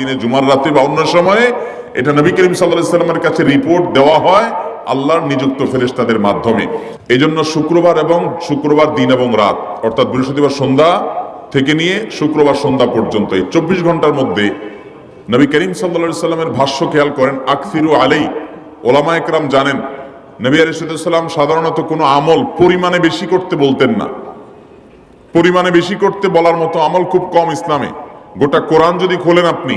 দিনে জুমার রাতে বা অন্য সময়ে এটা নবী করিম সাল্লাহ সাল্লামের কাছে রিপোর্ট দেওয়া হয় আল্লাহর নিযুক্ত ফেরেশতাদের মাধ্যমে। এই জন্য শুক্রবার এবং শুক্রবার দিন এবং রাত, অর্থাৎ বৃহস্পতিবার সন্ধ্যা থেকে নিয়ে শুক্রবার সন্ধ্যা পর্যন্ত, এই চব্বিশ ঘণ্টার মধ্যে নবী করিম সাল্লা সাল্লামের ভাষ্য খেয়াল করেন, আকসিরু আলাই ওলামা একরাম জানেন, নবী আলিসাল্লাম সাধারণত কোনো আমল পরিমাণে বেশি করতে বলতেন না। পরিমাণে বেশি করতে বলার মতো আমল খুব কম ইসলামে। গোটা কোরআন যদি খোলেন আপনি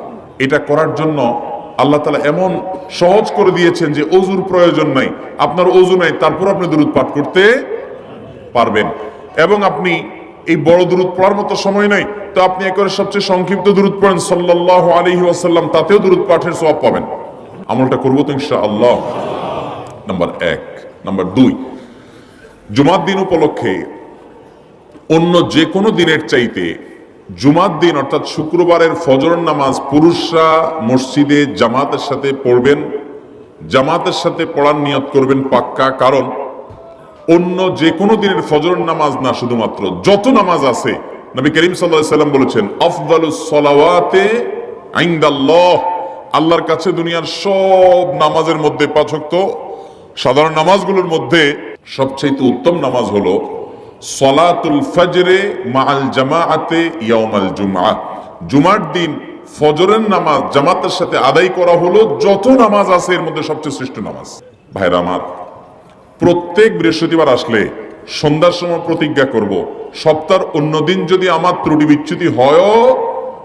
এটা করার জন্য আল্লাহ তালা এমন সহজ করে দিয়েছেন যে অজুর প্রয়োজন নাই। আপনার অজু নাই, তারপর আপনি দুরুদ পাঠ করতে পারবেন। এবং আপনি এই বড় দূরত পড়ার মতো সময় নাই, তো আপনি একেবারে সবচেয়ে সংক্ষিপ্ত দূরত পড়েন সাল্লাহ আলহি ওয়াসাল্লাম, তাতেও দূরত পাঠের সব পাবেন। আমলটা করব তো ইনশা আল্লাহ নাম্বার এক। নাম্বার দুই। জুমার দিন উপলক্ষে অন্য যে কোনো দিনের চাইতে জুমার দিন, অর্থাৎ শুক্রবারের ফজর নামাজ, পুরুষরা মসজিদে জামাতের সাথে পড়বেন। জামাতের সাথে পড়ার নিয়ত করবেন পাক্কা, কারণ অন্য যে কোনো দিনের ফজর নামাজ না শুধুমাত্র, যত নামাজ আছে, নবী করিম সাল্লাম বলেছেন, আফদালুস সলাওয়াতে আইন্দাল্লাহ। আল্লাহর কাছে দুনিয়ার সব নামাজের মধ্যে পাচক সাধারণ নামাজগুলোর মধ্যে সবচেয়ে উত্তম নামাজ হলো সলাতুল ফজরে মাল জামাআতে ইয়ামাল জুমআ। জুমার দিন ফজরের নামাজ জামাতের সাথে আদায় করা হলো যত নামাজ আছে এর মধ্যে সবচেয়ে শ্রেষ্ঠ নামাজ। ভাইরা আমার, প্রত্যেক বৃহস্পতিবার আসলে সন্ধ্যার সময় প্রতিজ্ঞা করব, সপ্তাহের অন্য দিন যদি আমার ত্রুটি বিচ্যুতি হয়ও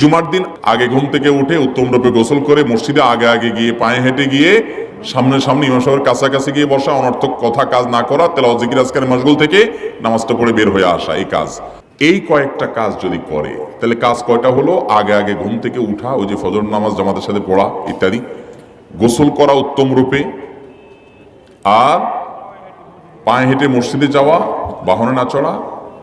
জুমার দিন আগে ঘুম থেকে উঠে উত্তম রূপে গোসল করে মসজিদে আগে আগে গিয়ে পায়ে হেঁটে গিয়ে সামনে সামনে ইমাম সাহেবের কাছাকাছি গিয়ে বসা, অনর্থক কথা, কাজ না করা, তেলাওয়াত, জিকির আজকারের মশগুল থেকে নামাজটা পড়ে বের হয়ে আসা এই কাজ। এই কয়েকটা কাজ যদি করে, তাহলে কাজ কয়টা হলো? আগে আগে ঘুম থেকে উঠা, ওই যে ফজর নামাজ, জামাতের সাথে পড়া ইত্যাদি। গোসল করা উত্তম রূপে। আর পায়ে হেঁটে মসজিদে যাওয়া, বাহনে না চড়া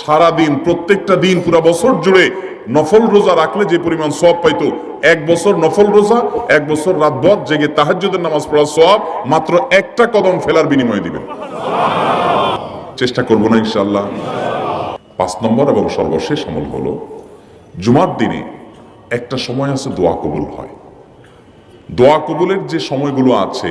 সারা দিন প্রত্যেকটা দিন, পুরো বছর জুড়ে নফল রোজা রাখলে যে পরিমাণ সব পাইতো, এক বছর নফল রোজা, এক বছর রাত ভর জেগে তাহাজ্জুদের নামাজ পড়ার সব মাত্র একটা কদম ফেলার বিনিময়ে দিবেন চেষ্টা করব না ইনশাল্লাহ পাঁচ নম্বর এবং সর্বশেষ আমল হলো, জুমার দিনে একটা সময় আছে দোয়া কবুল হয়। দোয়া কবুলের যে সময়গুলো আছে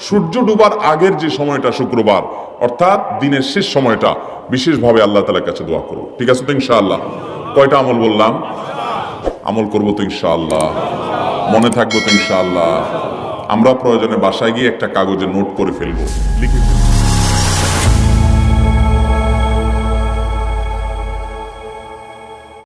সূর্য ডুবার আগের যে সময়টা শুক্রবার, অর্থাৎ দিনের শেষ সময়টা, বিশেষভাবে আল্লাহ তালার কাছে দোয়া করো ঠিক আছে তো ইনশাআল্লাহ? কয়টা আমল বললাম? আমল করব তো ইনশাআল্লাহ। মনে থাকব তো ইনশাআল্লাহ। আমরা প্রয়োজনে বাসায় গিয়ে একটা কাগজে নোট করে ফেলব। লিখে